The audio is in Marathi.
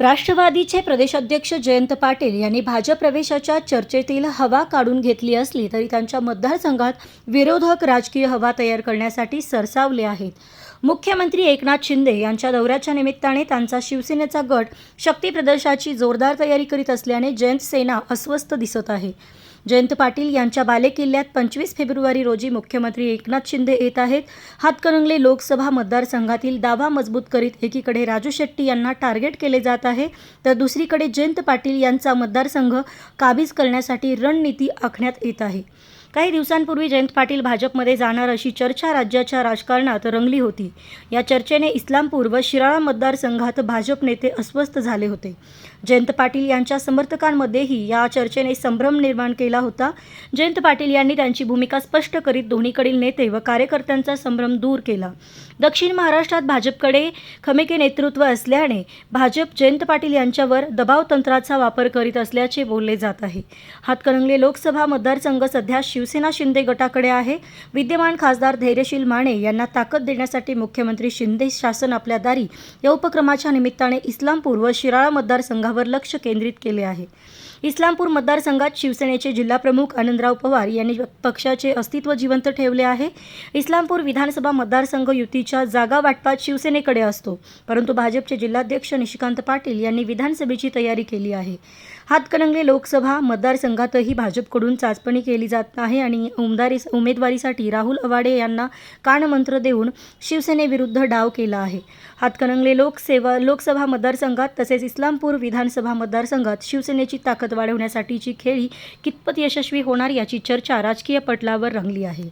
राष्ट्रवादीचे प्रदेशाध्यक्ष जयंत पाटील यांनी भाजप प्रवेशाच्या चर्चेतील हवा काढून घेतली असली तरी त्यांच्या मतदारसंघात विरोधक राजकीय हवा तयार करण्यासाठी सरसावले आहेत. मुख्यमंत्री एकनाथ शिंदे यांच्या दौऱ्याच्या निमित्ताने त्यांचा शिवसेनेचा गट शक्तीप्रदर्शाची जोरदार तयारी करीत असल्याने जयंत सेना अस्वस्थ दिसत आहे. जयंत पाटील यांच्या बालेकिल्ल्यात पंचवीस फेब्रुवारी रोजी मुख्यमंत्री एकनाथ शिंदे येत आहेत. हातकणंगले लोकसभा मतदारसंघातील दावा मजबूत करीत एकीकडे राजू शेट्टी यांना टार्गेट केले जात आहे तर दुसरीकडे जयंत पाटील यांचा मतदारसंघ काबीज करण्यासाठी रणनीती आखण्यात येत आहे. काही दिवसांपूर्वी जयंत पाटील भाजपमध्ये जाणार अशी चर्चा राज्याच्या राजकारणात रंगली होती. या चर्चेने इस्लामपूर व शिराळा मतदारसंघात भाजप नेते अस्वस्थ झाले होते. जयंत पाटील यांच्या समर्थकांमध्येही या चर्चेने संभ्रम निर्माण केला होता. जयंत पाटील यांनी त्यांची भूमिका स्पष्ट करीत दोन्हीकडील नेते व कार्यकर्त्यांचा संभ्रम दूर केला. दक्षिण महाराष्ट्रात भाजपकडे खमेके नेतृत्व असल्याने भाजप जयंत पाटील यांच्यावर दबाव तंत्राचा वापर करीत असल्याचे बोलले जात आहे. हातकणंगले लोकसभा मतदारसंघ सध्या शिवसेना शिंदे गटाकडे आहे. विद्यमान खासदार धैर्यशील माने यांना ताकद देण्यासाठी मुख्यमंत्री शिंदे शासन आपल्या दारी या उपक्रमाच्या निमित्ताने इस्लामपूर व शिराळा मतदारसंघावर लक्ष केंद्रित केले आहे. इस्लामपूर मतदारसंघात शिवसेनेचे जिल्हाप्रमुख आनंदराव पवार यांनी पक्षाचे अस्तित्व जिवंत ठेवले आहे. इस्लामपूर विधानसभा मतदारसंघ युतीचे यांच्या जागा वाटपात शिवसेनेकडे असतो. परंतु भाजपचे जिल्हाध्यक्ष निशिकांत पाटील यांनी विधानसभेची तयारी केली आहे. हातकणंगले लोकसभा मतदारसंघातही भाजपकडून चाचपणी केली जात आहे आणि उमदारी उमेदवारीसाठी राहुल अवाडे यांना कानमंत्र देऊन शिवसेनेविरुद्ध डाव केला आहे. हातकणंगले लोकसेवा लोकसभा मतदारसंघात तसेच इस्लामपूर विधानसभा मतदारसंघात शिवसेनेची ताकद वाढवण्यासाठीची खेळी कितपत यशस्वी होणार याची चर्चा राजकीय पटलावर रंगली आहे.